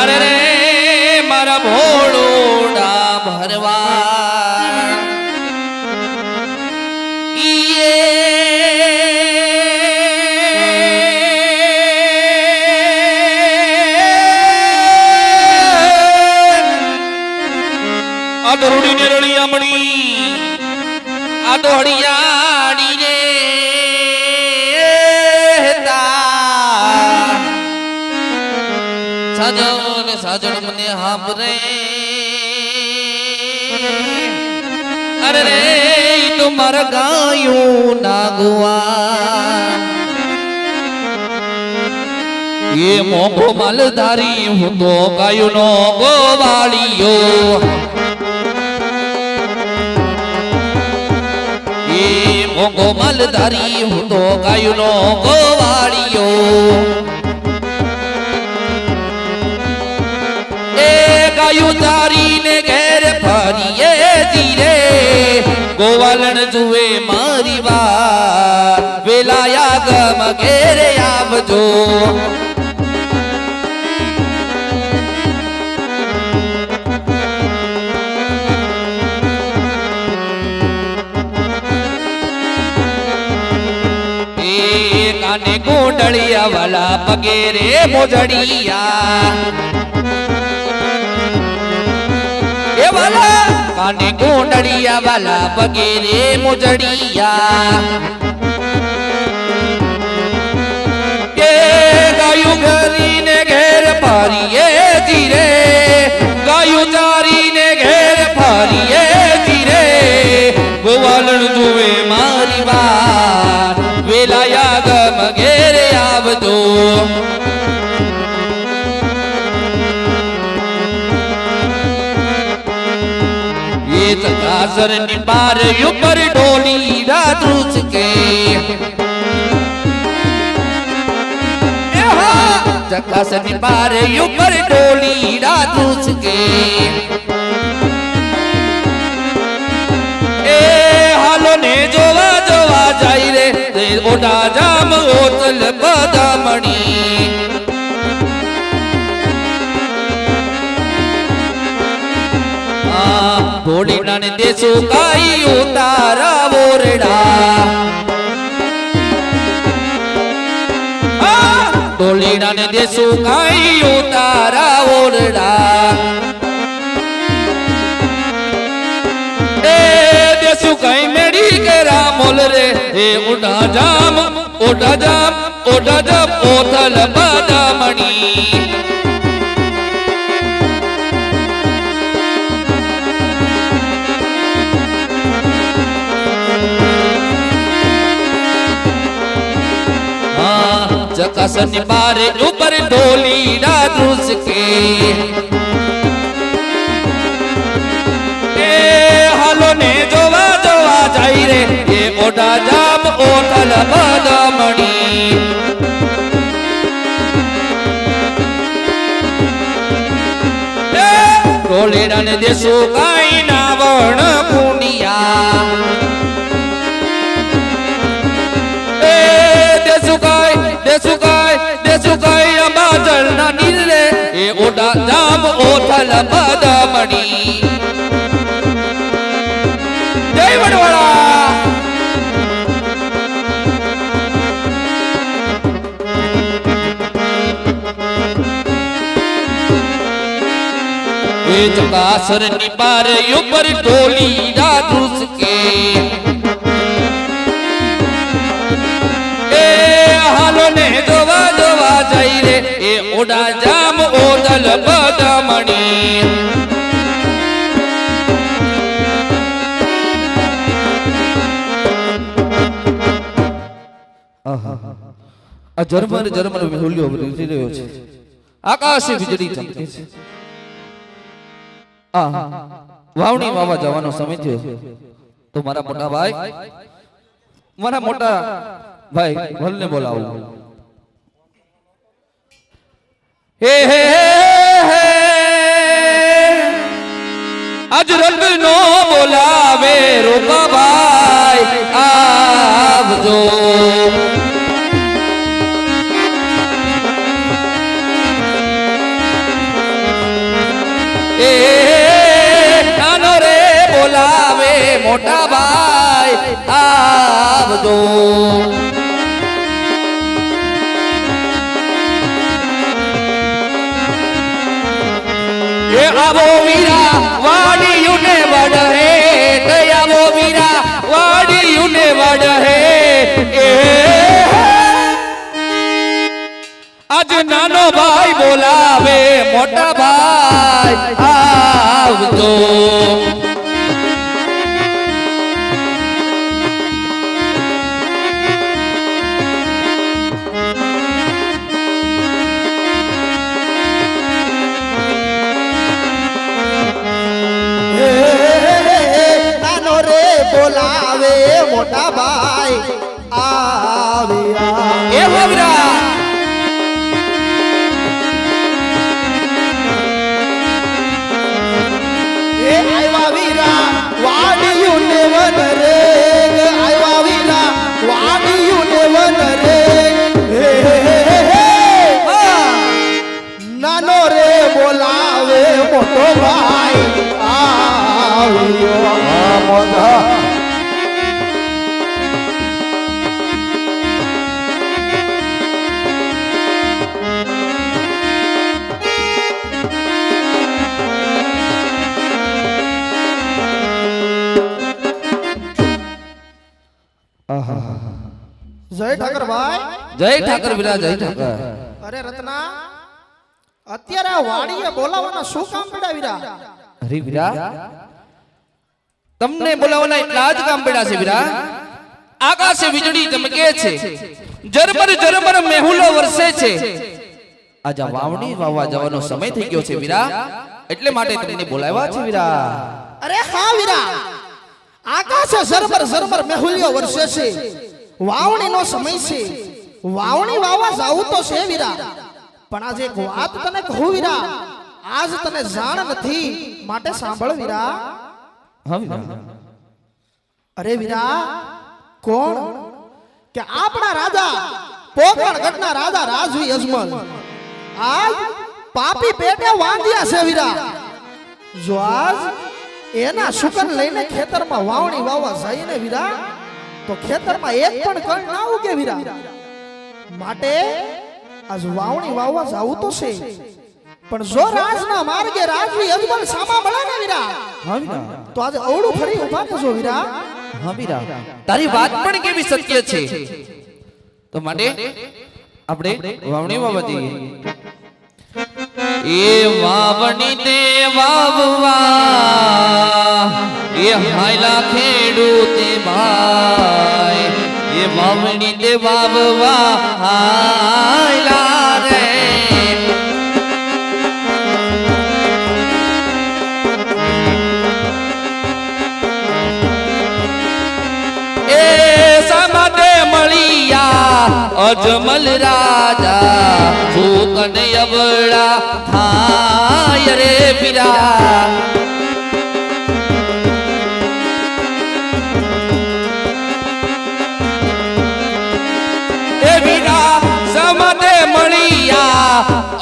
અરે રે મારા ભોળોડા ભરવા આ દરોડી ને રળિયામણી આ તો હળિયાળી રે તા સાજણ મને હાંભરે. અરે રે, તો મારા ગાયું નાગવા. એ મોભો માલધારી, હું તો ગાયું નો ગોવાળીયો. એ માલધારી, હું તો ગાયું નો ગોવાળિયો. ગાયું તારીને ઘેર ફરીએ ધીરે. ગોવાલણ જુએ મારી વાત વેલાયા ગમ ઘેરે આવજો. કાને ગોંડળિયા વાલા પગે રે મોજડિયા. કાને ગોંડળિયા વાલા વગેરે મોજડિયા. કે ગાયું ઘરીને ઘેર ફરીએ ચકાસરની બાર ઉપર ડોલી રાધુસ કે ચકાસરની બાર ઉપર ડોલી રાધુસ કે એ હાલો ને જોવા જોવા જાય રે ઓડા જામ ઓતલ બદામણી. ઘોડીના ને દેશો કાઈ ઉતારા બોરડા ડોલીના ને દેશો કાઈ ઉતારા ઓરડા એ દેશુ કઈ મેડી કે રામોલ રે, એ ઉડા જામ ઉડા જામ ઉડા જામ, ઓથલ બદામણી. ચકાસન બારે ઉપર ઢોલી ના કે. એ હાલો ને જોવા જોવા જાય રે, એ ઓઢા જામ ઓઠલ બદમણી. ઢોલેડા ને દેશો કાઈ ના વણ પુનિયા. ઓડા જામ ઓથલ બદમણી જય વડવાળા ચકાસરની બારે ઉપર ઢોલી જર્મન જર્મન વિહુલ્યો વધી રહ્યો છે. આકાશે વીજળી ચમકે છે. આ વાવણી વાવા જવાનો સમય થયો. તો મારા મોટા ભાઈ, મારા મોટા ભાઈ, ભલને બોલાવું. હે હે હે આજ રંગ નો બોલાવે રૂપા ભાઈ, આવજો. એ કાનો રે બોલાવે મોટા ભાઈ આવજો એ આવો મીરા વાડીયુને વડહે તે આવો મીરા વાડીયુને વડહે એ આજ નાનો ભાઈ બોલાવે મોટા ભાઈ આવજો. નાનો રે બોલાવે મોટા ભાઈ. મોટો ભાઈ આવ્યો મોટા જય ઠાકર ભાઈ જય ઠાકર વીરા જય ઠાકર અરે રત્ના અત્યારે વાડીએ બોલાવવાના શું કામ પડ્યા વીરા? અરે વીરા તમને બોલાવવાના એટલા જ કામ પડ્યા છે વીરા. આકાશે વીજળી ચમકે છે. જરબર જરબર મેહુલો વરસે છે. આજા વાવણી વાવવા જવાનો સમય થઈ ગયો છે વીરા. એટલે માટે તમને બોલાવ્યા છે વીરા. અરે હા વીરા. આકાશે ઝરમર ઝરમર મેહુલિયો વરસે છે. વાવણીનો સમય છે. વાવણી વાવા જાવું તો છે વીરા. પણ આજે એક વાત તને કહું વીરા. આજ તને જાણ નથી. માટે સાંભળ વીરા. અરે વીરા કોણ? કે આપણા રાજા પોકરણ ગઢના રાજા રાજવી અજમલ. આજ પાપી પેટે વાંધ્યા છે વીરા. જો આજ એના શુકન લઈને ખેતરમાં વાવણી વાવવા જઈને વિરા વીરા તો ખેતરમાં એક પણ કણ ના ઉગે વીરા. માટે આજ વાવણી વાવવા જાવું તો છે. પણ જો રાજના માર્ગે રાજવી અજમલ સામા મળે ને વીરા. હા વીરા. તો આજે અવળું ફરી ઊભા થશો વીરા. હા વીરા. તારી વાત પણ કેવી સત્ય છે? તો માટે આપણે વાવણી વાવવા જઈએ એ વાવણી તે વાવવા. એ હાયલા ખેડૂતે ભાઈ એ વાવણી તે વાવવા. હાયલા અજમલ રાજા ભૂકન અવળા થાય રે પીરા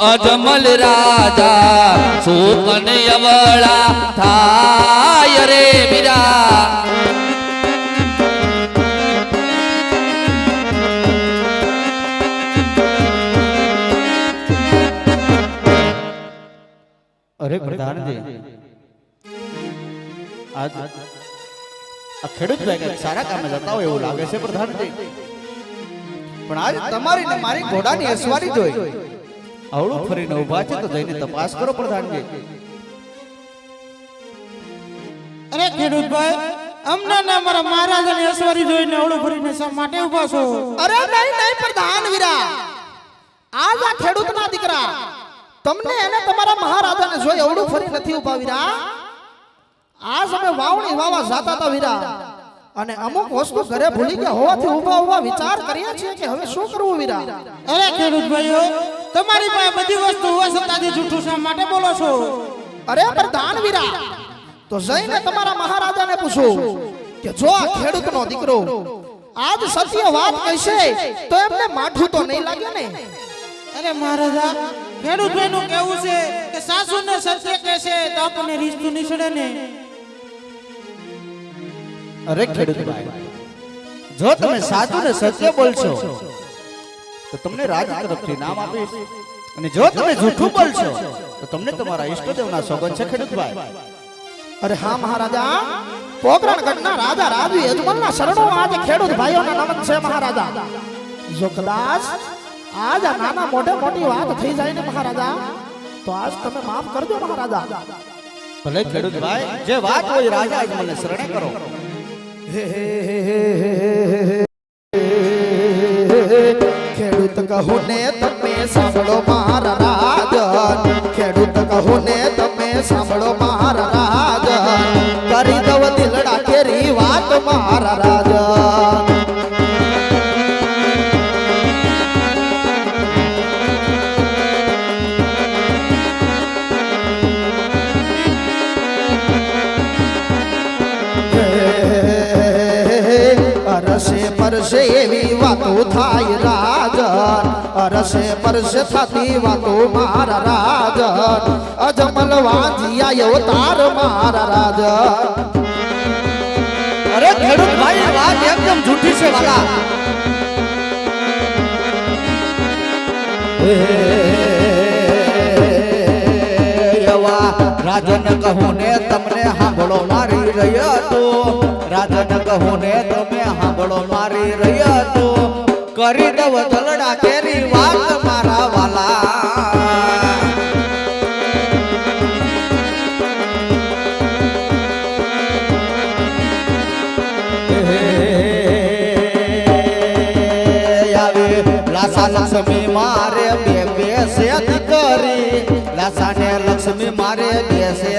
અજમલ રાજા ભૂકન અવળા થાય રે વીરા અરે પ્રધાનજી આજ આ ખેડૂત ભાઈ સારા કામે જતા હોય એવું લાગે છે પ્રધાનજી. પણ આજ તમારી ને મારી ઘોડાની અસવારી જોઈ. અવળું ફરીને ઊભા છે તો જઈને તપાસ કરો પ્રધાનજી. અરે ખેડૂતભાઈ અમને ને અમારા મહારાજાની અસવારી જોઈને અવળું ફરીને શા માટે ઊભા છો? અરે નહીં નહીં પ્રધાન વીરા. આજ આ ખેડૂતના દીકરા. તમને એને તમારા મહારાજાને જોઈ અવળું ફરી નથી ઊભા વીરા. આજ સમય વાવણી વાવા જાતા હતા વીરા. અને અમુક વસ્તુ ઘરે ભૂલી ગયા હોવાથી ઊભા ઊભા વિચાર કરીએ છીએ કે હવે શું કરવું વીરા? અરે ખેડૂતભાઈઓ તમારી પાસે બધી વસ્તુ હોવા છતાં જૂઠું શા માટે બોલો છો? અરે પ્રધાન વીરા. તો જઈને તમારા મહારાજાને પૂછો કે જો આ ખેડૂતનો દીકરો આજ સત્ય વાત કહેશે તો એમને માઠું તો નહીં લાગે ને? અરે મહારાજા ખેડૂતભાઈ નું કેવું છે કે સાસુ ને સત્ય કહેશે તો આપણને રીસતું નહીં ચડે ને. અરે ખેડૂતભાઈ જો તમે સાચું ને સત્ય બોલશો તો તમને રાજ તરફથી નામ આપીશ. અને જો તમે જૂઠું બોલશો તો તમને તમારા ઈષ્ટદેવના સોગન છે ખેડૂતભાઈ અરે હા મહારાજા પોકરણ ગઢના રાજા રાજુ યજમાનના શરણો આજે ખેડૂત ભાઈઓના નમન છે મહારાજા. જો કદાચ આજ આ નાના મોઢે મોટી વાત થઈ જાય ને મહારાજા તો આજ તમે માફ કરજો મહારાજા. ભલે ખેડૂતભાઈ જે વાત હોય રાજા જ મને શરણે કરો. ખેડૂત કહું ને તમે સાંભળો મારા રાજન ખેડૂત કહું ને તમે સાંભળો મારા રાજન કરી દવ દિલડા કેરી વાત મારા રાજન પરસે એવી વાતો થાય રાજન અરસે પરસે થતી વાતો મારા રાજન અજમલ વાંધિયા તાર મારા રાજન અરે ખેડૂત ભાઈ વાત એકદમ જૂઠી છે વાલા રાજન કહું ને કહું ને તમે સાંભળો મારી રહ્યા તો કરી દવ દલડા કેરી વાત મારા વાલા લક્ષ્મી મારે બે બે છે કરી લાસા ને લક્ષ્મી મારે બે કરી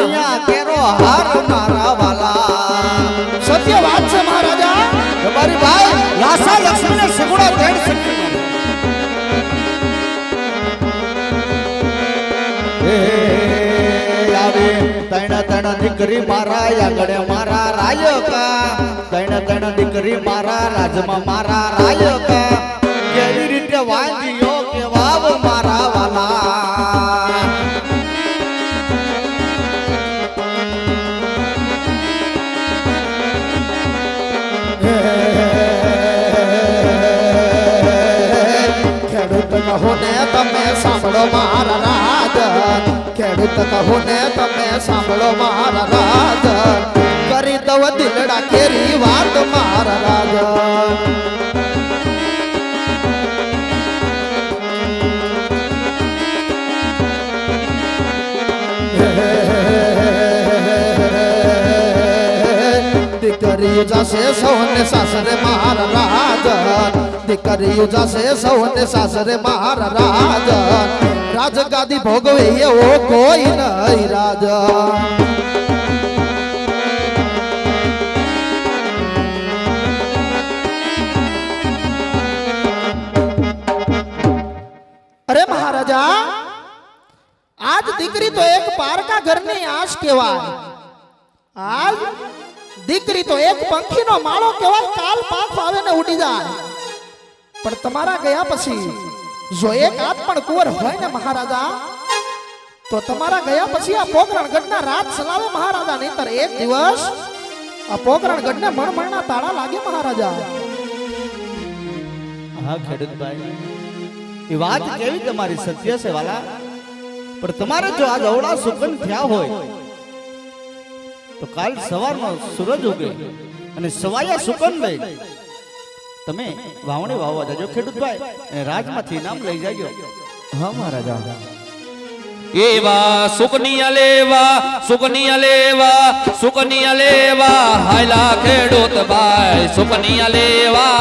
સગુણા હૈયા કેરો હાર મારા વાલા. સત્ય વાત છે મહારાજા. તમારી ભાઈ લાસા લક્ષ્મી ને સગુણા આવે, તણ તણ દીકરી મારા આગળ મારા રાયકા. તણ તણ દીકરી મારા રાજમાં મારા રાયકા. સાંભળો મારા રાજ. ખેડૂત કહો ને તમે સાંભળો મારા રાજ. કરી દવ દિલડા કેરી વાત મારા રાજ. દીકરીઓ જશે સૌને સાસરે મારા રાજન દીકરીઓ જશે સૌને સાસરે મારા રાજન. રાજગાદી ભોગવે એવો કોઈ નહીં રાજન. અરે મહારાજા, આજ દીકરી તો એક પારકા ઘરની આશ કહેવાય. આજ દીકરી તો એક પંખીનો માળો કહેવાય, કાલ પાક આવે ને ઉડી જાય. પણ તમારા ગયા પછી જો એક આપ પણ કુંવર હોય ને મહારાજા, તો તમારા ગયા પછી આ પોકરણ ગઢના રાત ચલાવે મહારાજા નહીતર એક દિવસ આ પોકરણ ગઢને મણમણના તાળા લાગે મહારાજા. હા, ખેડૂતભાઈ, એ વાત કેવી તમારી? સત્ય છે, વાલા. પણ તમારે જો આજ અવળા સુકન થયા હોય, તો કાલ સવારમાં સૂરજ ઉગે અને સવાયા સુકન લઈ તમે વાવણી વાવવા જાજો ખેડૂતભાઈ રાજમાંથી નામ લઈ જાજો. હા મહારાજા એવા સુકનિયા લેવા સુકનિયા લેવા સુકનિયા લેવા હાયલા ખેડૂત ભાઈ સુકનિયા લેવા